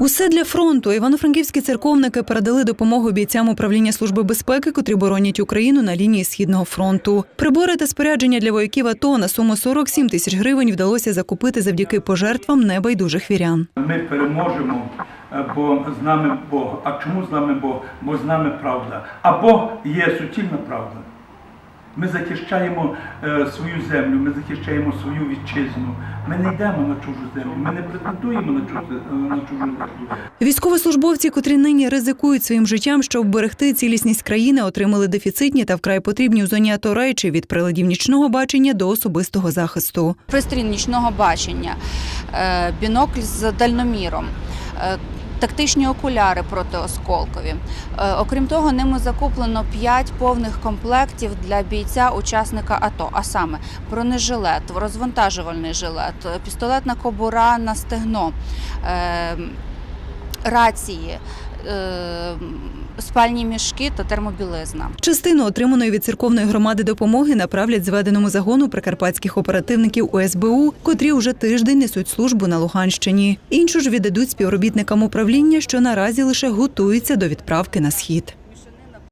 Усе для фронту. Івано-франківські церковники передали допомогу бійцям управління служби безпеки, котрі боронять Україну на лінії східного фронту. Прибори та спорядження для вояків АТО на суму 47 тисяч гривень вдалося закупити завдяки пожертвам небайдужих вірян. Ми переможемо, е, бо з нами Бог. А чому з нами Бог? Бо з нами правда. А Бог є суцільна правда. Ми захищаємо е, свою землю, ми захищаємо свою вітчизну. Ми не йдемо на чужу землю, ми не претендуємо на чужу, е, на чужу землю. Військовослужбовці, котрі нині ризикують своїм життям, щоб вберегти цілісність країни, отримали дефіцитні та вкрай потрібні в зоні АТО речі від приладів нічного бачення до особистого захисту. пристрій нічного бачення, е, бінокль з дальноміром. Тактичні окуляри протиосколкові. Е, Окрім того, ними закуплено 5 повних комплектів для бійця учасника АТО, а саме бронежилет, розвантажувальний жилет, пістолетна кобура на стегно, е, рації, е, спальні мішки та термобілизна. Частину отриманої від церковної громади допомоги направлять зведеному загону прикарпатських оперативників УСБУ, котрі вже тиждень несуть службу на Луганщині. Іншу ж віддадуть співробітникам управління, що наразі лише готуються до відправки на схід.